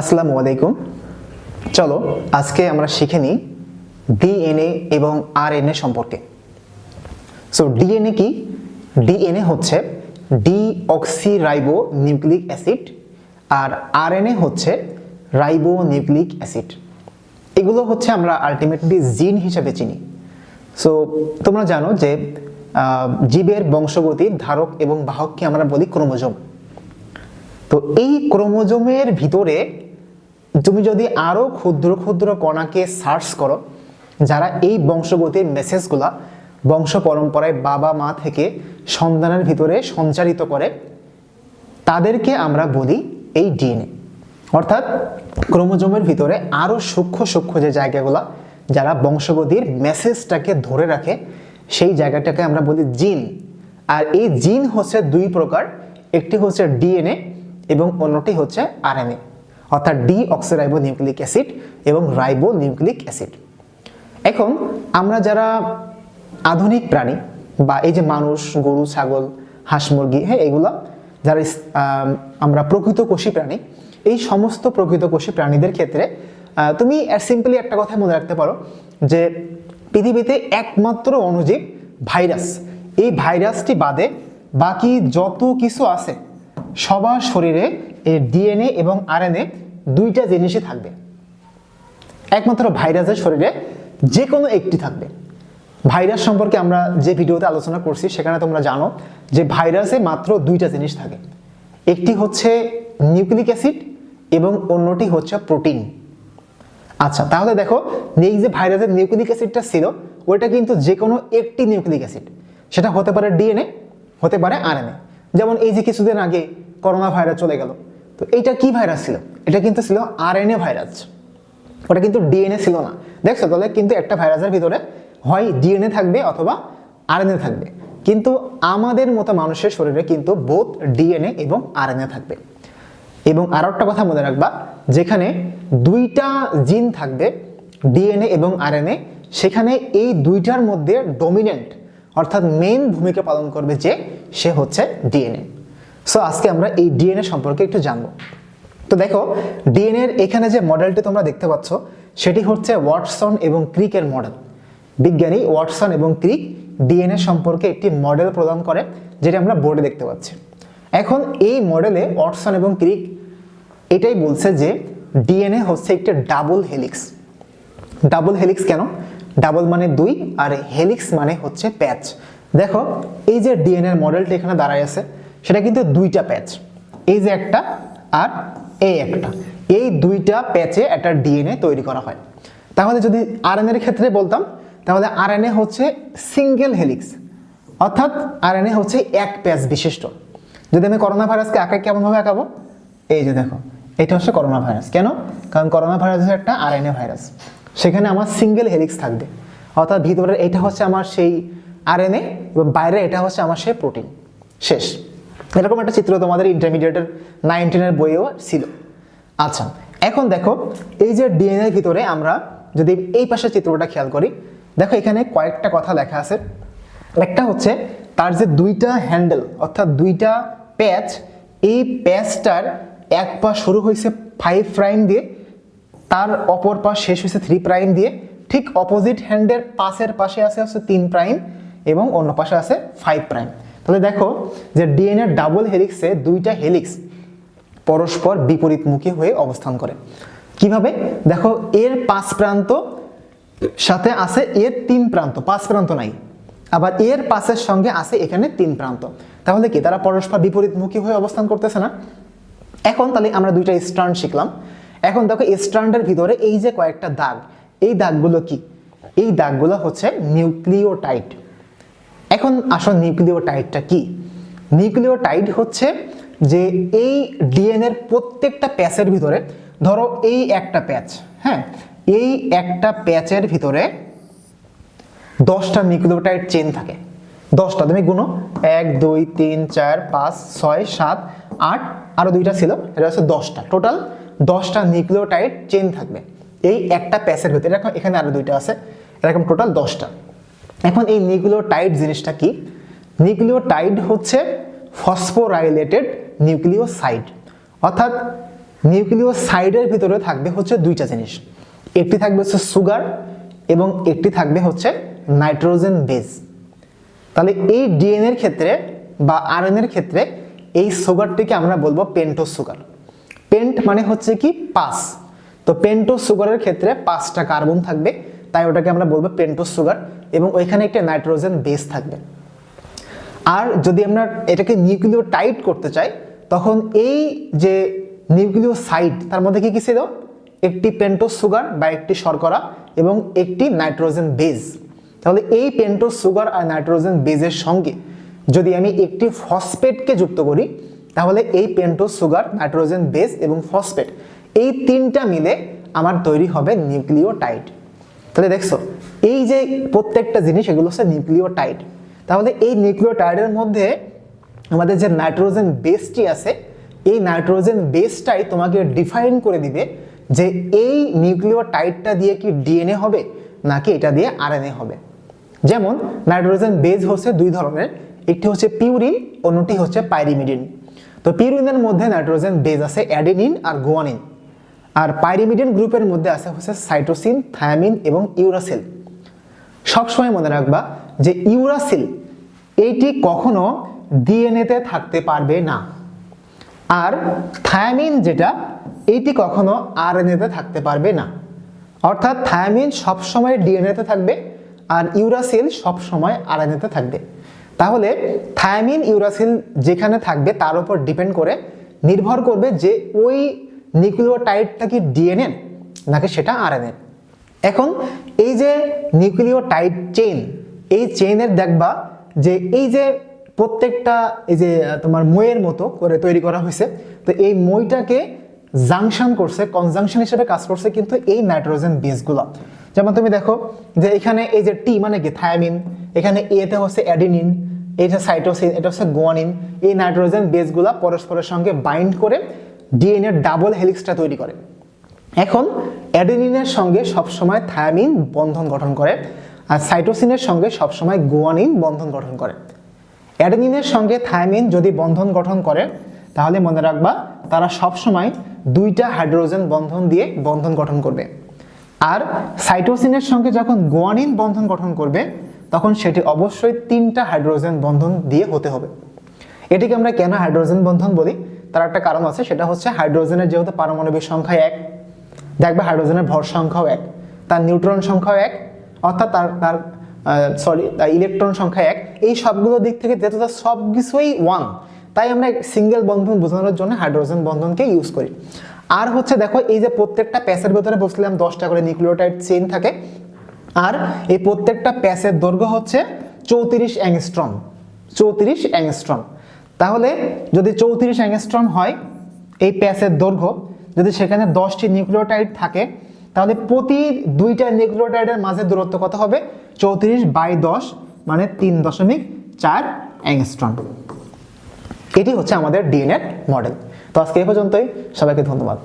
আসসালামু আলাইকুম। চলো, আজকে আমরা শিখে নিই ডিএনএ এবং আরএনএ সম্পর্কে। সো ডিএনএ কি? ডিএনএ হচ্ছে ডিঅক্সিরাইবো নিউক্লিক অ্যাসিড আর আরএনএ হচ্ছে রাইবো নিউক্লিক অ্যাসিড। এগুলো হচ্ছে আমরা আলটিমেটলি জিন হিসেবে চিনি। সো তোমরা জানো যে জীবের বংশগতির ধারক এবং বাহককে আমরা বলি ক্রোমোজোম। তো এই ক্রোমোজোমের ভিতরে তুমি যদি আরও ক্ষুদ্র ক্ষুদ্র কণাকে সার্চ করো, যারা এই বংশগতির মেসেজগুলা বংশ পরম্পরায় বাবা মা থেকে সন্তানের ভিতরে সঞ্চারিত করে, তাদেরকে আমরা বলি এই ডিএনএ। অর্থাৎ ক্রোমোজোমের ভিতরে আরও সূক্ষ্ম সূক্ষ্ম যে জায়গাগুলো, যারা বংশগতির মেসেজটাকে ধরে রাখে, সেই জায়গাটাকে আমরা বলি জিন। আর এই জিন হচ্ছে দুই প্রকার, একটি হচ্ছে ডিএনএ এবং অন্যটি হচ্ছে আরএনএ। অর্থাৎ ডি অক্সিরাইবো নিউক্লিক অ্যাসিড এবং রাইবো নিউক্লিক অ্যাসিড। এখন আমরা যারা আধুনিক প্রাণী বা এই যে মানুষ, গরু, ছাগল, হাঁস, মুরগি হ্যাঁ এগুলো যারা আমরা প্রকৃত কোষী প্রাণী, এই সমস্ত প্রকৃত কোষী প্রাণীদের ক্ষেত্রে তুমি সিম্পলি একটা কথা মনে রাখতে পারো যে পৃথিবীতে একমাত্র অণুজীব ভাইরাস। এই ভাইরাসটি বাদে বাকি যত কিছু আছে সবার শরীরে এই ডিএনএ এবং আরএনএ দুইটা জিনিসই থাকবে। একমাত্র ভাইরাসের শরীরে যে কোনো একটি থাকবে। ভাইরাস সম্পর্কে আমরা যে ভিডিওতে আলোচনা করছি, সেখানে তোমরা জানো যে ভাইরাসে মাত্র দুইটা জিনিস থাকে। একটি হচ্ছে নিউক্লিক অ্যাসিড এবং অন্যটি হচ্ছে প্রোটিন। আচ্ছা তাহলে দেখো, এই যে ভাইরাসের নিউক্লিক অ্যাসিডটা ছিল, ওইটা কিন্তু যে কোনো একটি নিউক্লিক অ্যাসিড। সেটা হতে পারে ডিএনএ, হতে পারে আরএনএ। যেমন এই যে কিছুদিন আগে করোনা ভাইরাস চলে গেল। তো এইটা কি ভাইরাস ছিল? এটা কিন্তু ছিল আরএনএ ভাইরাস ওটা কিন্তু ডিএনএ ছিল না। দেখছ তাহলে কিন্তু একটা ভাইরাসের ভিতরে হয় ডিএনএ থাকবে অথবা আরএনএ থাকবে। কিন্তু আমাদের মতো মানুষের শরীরে কিন্তু বোধ ডিএনএ এবং আরএনএ থাকবে। এবং আরও একটা কথা মনে রাখবা, যেখানে দুইটা জিন থাকবে ডিএনএ এবং আরএনএ সেখানে এই দুইটার মধ্যে ডমিনেন্ট অর্থাৎ মেইন ভূমিকা পালন করবে যে সে হচ্ছে ডিএনএ সো আজকে আমরা এই ডিএনএ সম্পর্কে একটু জানব। তো দেখো ডিএনএর এখানে যে মডেলটি তোমরা দেখতে পাচ্ছ, সেটি হচ্ছে ওয়াটসন এবং ক্রিকের মডেল বিজ্ঞানী ওয়াটসন এবং ক্রিক ডিএনএ সম্পর্কে একটি মডেল প্রদান করে, যেটা আমরা বোর্ডে দেখতে পাচ্ছি। এখন এই মডেলে ওয়াটসন এবং ক্রিক, এটাই বলছে যে ডিএনএ হচ্ছে একটি ডাবল হেলিক্স ডাবল হেলিক্স কেন? ডাবল মানে দুই, আর হেলিক্স মানে হচ্ছে প্যাচ দেখো, এই যে ডিএনএর মডেলটা এখানে দাঁড়ায় আছে সেটা কিন্তু দুইটা প্যাচ, এই যে একটা আর এই একটা। এই দুইটা প্যাচে একটা ডিএনএ তৈরি করা হয়। তাহলে যদি আরএনএর ক্ষেত্রে বলতাম, তাহলে আরএনএ হচ্ছে সিঙ্গেল হেলিক্স অর্থাৎ আরএনএ হচ্ছে এক প্যাচ বিশিষ্ট। যদি আমি করোনা ভাইরাসকে আঁকাই কেমনভাবে আঁকাবো? এই যে দেখো, এটা হচ্ছে করোনা ভাইরাস। কেন? কারণ করোনা ভাইরাস হচ্ছে একটা আরএনএ ভাইরাস। সেখানে আমার সিঙ্গেল হেলিক্স থাকবে। অর্থাৎ ভিতরে এটা হচ্ছে আমার সেই আরএনএ এবং বাইরে এটা হচ্ছে আমার সেই প্রোটিন শেষ। এরকম একটা চিত্র তোমাদের ইন্টারমিডিয়েটের নাইনটিনের বইয়েও ছিল। আচ্ছা এখন দেখো, এই যে ডিএনএর ভিতরে আমরা যদি এই পাশের চিত্রটা খেয়াল করি, দেখো এখানে কয়েকটা কথা লেখা আছে। একটা হচ্ছে তার যে দুইটা হ্যান্ডেল অর্থাৎ দুইটা প্যাচ এই প্যাচটার এক পা শুরু হয়েছে ফাইভ প্রাইম দিয়ে, তার অপর পা শেষ হয়েছে থ্রি প্রাইম দিয়ে, ঠিক অপোজিট হ্যান্ডের পাশের পাশে আছে হচ্ছে তিন প্রাইম এবং অন্য পাশে আছে ফাইভ প্রাইম তাহলে দেখো যে ডিএনএ ডাবল হেলিক্সে দুইটা হেলিক্স পরস্পর বিপরীতমুখী হয়ে অবস্থান করে। কীভাবে? দেখো, এর পাঁচ প্রান্ত সাথে আছে এর তিন প্রান্ত, পাঁচ প্রান্ত নাই। আবার এর পাশের সঙ্গে আছে এখানে তিন প্রান্ত। তাহলে কি? তারা পরস্পর বিপরীতমুখী হয়ে অবস্থান করতেছে না? এখন তাহলে আমরা দুইটা স্ট্রান্ড শিখলাম। এখন দেখো স্ট্রান্ডের ভিতরে এই যে কয়েকটা দাগ, এই দাগগুলো কি? এই দাগগুলো হচ্ছে নিউক্লিওটাইড। এখন আসল নিউক্লিওটাইডটা কি? নিউক্লিওটাইড হচ্ছে যে এই ডিএনএর প্রত্যেকটা প্যাচের ভিতরে, ধরো এই একটা প্যাচ হ্যাঁ? এই একটা প্যাচের ভিতরে দশটা নিউক্লিওটাইড চেন থাকে। দশটা, তুমি গুনো। এক, দুই, তিন, চার, পাঁচ, ছয়, সাত, আট আরও দুইটা ছিল, এটা হচ্ছে দশটা। টোটাল দশটা নিউক্লিওটাইড চেন থাকবে। এই একটা প্যাচের ভিতরে, এরকম এখানে আরও দুইটা আছে, এরকম টোটাল দশটা। এখন এই নিউক্লিওটাইড জিনিসটা কি? নিউক্লিওটাইড হচ্ছে ফসফোরাইলেটেড নিউক্লিওসাইড। অর্থাৎ নিউক্লিওসাইডের ভিতরে থাকবে হচ্ছে দুইটা জিনিস। একটি থাকবে হচ্ছে সুগার এবং একটি থাকবে হচ্ছে নাইট্রোজেন বেজ তাহলে এই ডিএনএর ক্ষেত্রে বা আরএনএর ক্ষেত্রে এই সুগারটিকে আমরা বলব পেন্টোজ সুগার পেন্ট মানে হচ্ছে কি? পাঁচ তো পেন্টোজ সুগারের ক্ষেত্রে পাঁচটা কার্বন থাকবে। তাই ওটাকে আমরা বলব পেন্টোস সুগার এবং ওইখানে একটা নাইট্রোজেন বেস থাকবে। আর যদি আমরা এটাকে নিউক্লিও টাইট করতে চাই, তখন এই যে নিউক্লিও সাইড তার মধ্যে কি কি ছিল? একটি পেন্টোস সুগার বা একটি শর্করা এবং একটি নাইট্রোজেন বেজ তাহলে এই পেন্টোস সুগার আর নাইট্রোজেন বেজের সঙ্গে যদি আমি একটি ফসফেটকে যুক্ত করি, তাহলে এই পেন্টোস সুগার, নাইট্রোজেন বেজ এবং ফসফেট এই তিনটা মিলে আমার তৈরি হবে নিউক্লিও টাইট তাহলে দেখছ, এই যে প্রত্যেকটা জিনিস এগুলো হচ্ছে নিউক্লিওটাইড। তাহলে এই নিউক্লিওটাইডের মধ্যে আমাদের যে নাইট্রোজেন বেসটি আছে, এই নাইট্রোজেন বেসটাই তোমাকে ডিফাইন করে দিবে যে এই নিউক্লিওটাইডটা দিয়ে কি ডিএনএ হবে, নাকি এটা দিয়ে আরএনএ হবে। যেমন, নাইট্রোজেন বেজ হচ্ছে দুই ধরনের, একটি হচ্ছে পিউরিন, অন্যটি হচ্ছে পাইরিমিডিন। তো পিউরিনের মধ্যে নাইট্রোজেন বেজ আছে অ্যাডেনিন আর গোয়ানিন। আর পাইরিমিডিন গ্রুপের মধ্যে আছে হচ্ছে সাইটোসিন থায়ামিন এবং ইউরাসিল সবসময় মনে রাখবা যে ইউরাসিল এইটি কখনো ডিএনএতে থাকতে পারবে না। আর থায়ামিন যেটা এইটি কখনো আরএনএতে থাকতে পারবে না। অর্থাৎ থায়ামিন সবসময় ডিএনএতে থাকবে আর ইউরাসিল সবসময় আরএনএতে থাকবে। তাহলে থায়ামিন ইউরাসিল যেখানে থাকবে তার উপর ডিপেন্ড করে নির্ভর করবে যে ওই নিউক্লিওটাইডটা কি ডিএনএ নাকি সেটা আরএনএ এখন এই যে নিউক্লিওটাইড চেইন এই চেইনের দেখবা যে এই যে প্রত্যেকটা এই যে তোমার মইয়ের মতো করে তৈরি করা হয়েছে, তো এই মইটাকে জাংশন করছে কনজাংশন হিসেবে কাজ করছে কিন্তু এই নাইট্রোজেন বেসগুলো যেমন তুমি দেখো যে এখানে এই যে টি মানে কি? থায়ামিন এখানে এতে হচ্ছে অ্যাডিনিন এটা সাইটোসিন এটা হচ্ছে গোয়ানিন এই নাইট্রোজেন বেসগুলো পরস্পরের সঙ্গে বাইন্ড করে ডিএনএ ডাবল হেলিক্সটা তৈরি করে। এখন অ্যাডেনিনের সঙ্গে সবসময় থায়ামিন বন্ধন গঠন করে আর সাইটোসিনের সঙ্গে সবসময় গোয়ানিন বন্ধন গঠন করে। অ্যাডেনিনের সঙ্গে থায়ামিন যদি বন্ধন গঠন করে, তাহলে মনে রাখবা তারা সবসময় দুইটা হাইড্রোজেন বন্ধন দিয়ে বন্ধন গঠন করবে। আর সাইটোসিনের সঙ্গে যখন গোয়ানিন বন্ধন গঠন করবে, তখন সেটি অবশ্যই তিনটা হাইড্রোজেন বন্ধন দিয়ে হতে হবে। এটিকে আমরা কেন হাইড্রোজেন বন্ধন বলি? তার একটা কারণ আছে, সেটা হচ্ছে হাইড্রোজেনের যেহেতু পারমাণবিক সংখ্যা এক, দেখবে হাইড্রোজেনের ভর সংখ্যাও এক, তার নিউট্রন সংখ্যাও এক, অর্থাৎ তার তার সরি তার ইলেকট্রন সংখ্যা এক। এই সবগুলো দিক থেকে যেহেতু তার সব কিছুই ওয়ান তাই আমরা সিঙ্গেল বন্ধন বোঝানোর জন্য হাইড্রোজেন বন্ধনকে ইউজ করি। আর হচ্ছে দেখো, এই যে প্রত্যেকটা প্যাসের ভেতরে বসলাম, দশটা করে নিউক্লিওটাইড চেন থাকে। আর এই প্রত্যেকটা প্যাসের দৈর্ঘ্য হচ্ছে চৌত্রিশ অ্যাংস্ট্রম চৌত্রিশ অ্যাংস্ট্রম তাহলে যদি চৌত্রিশ অ্যাংস্ট্রম হয় এই প্যাসের দৈর্ঘ্য, যদি সেখানে দশটি নিউক্লিওটাইড থাকে, তাহলে প্রতি দুইটা নিউক্লিওটাইডের মাঝে দূরত্ব কত হবে? চৌত্রিশ বাই দশ মানে তিন দশমিক চার অ্যাংস্ট্রম। এটি হচ্ছে আমাদের ডিএনএ মডেল। তো আজকে এই পর্যন্তই। সবাইকে ধন্যবাদ।